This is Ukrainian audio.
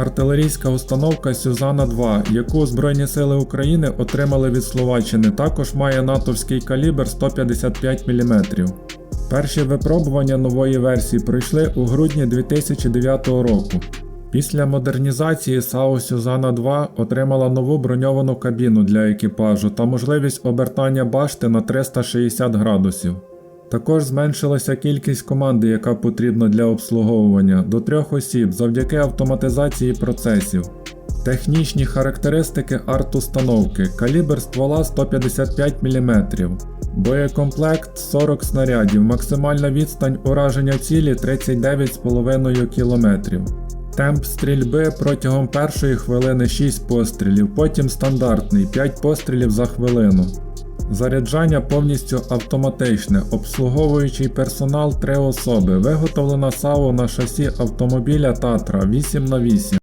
Артилерійська установка Сюзана 2, яку Збройні Сили України отримали від Словаччини, також має натовський калібр 155 мм. Перші випробування нової версії пройшли у грудні 2009 року. Після модернізації САУ Сюзана 2 отримала нову броньовану кабіну для екіпажу та можливість обертання башти на 360 градусів. Також зменшилася кількість команди, яка потрібна для обслуговування, до трьох осіб завдяки автоматизації процесів. Технічні характеристики арт-установки, калібр ствола 155 мм, боєкомплект 40 снарядів, максимальна відстань ураження цілі 39,5 км. Темп стрільби протягом першої хвилини 6 пострілів, потім стандартний 5 пострілів за хвилину. Заряджання повністю автоматичне, обслуговуючий персонал 3 особи, виготовлена САУ на шасі автомобіля Татра 8х8.